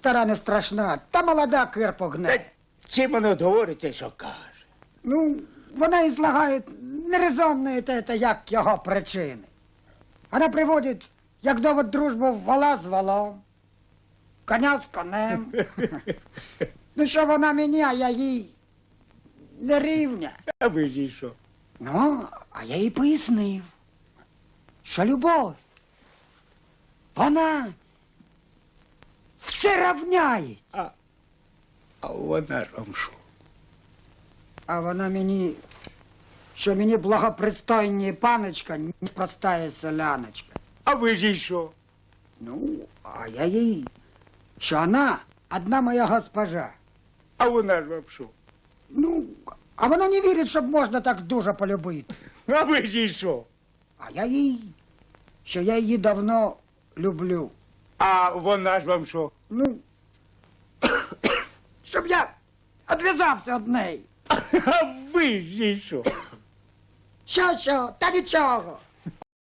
Стара не страшна, та молода кир погне. Чим воно говориться, що каже? Ну, вона излагает нерезонные это, это як його причини. Вона приводить, як довод дружбу вола з волом, коня з конем. Ну, що вона мені, а я їй не рівня. А ви ж і що? Ну, а я їй пояснив, що любов, вона все равняє. А, а вона вам що? А вона мені, що мені благопристойні паночка, не простая селяночка. А ви ж і що? Ну, а я їй, що вона одна моя госпожа. А вона ж вам що? Ну, а вона не вірить, щоб можна так дуже полюбити. А ви ж і що? А я їй, що я її давно люблю. А вона ж вам що? Ну, щоб я відв'язався від неї. А ви ж їй що? Що, що, та нічого.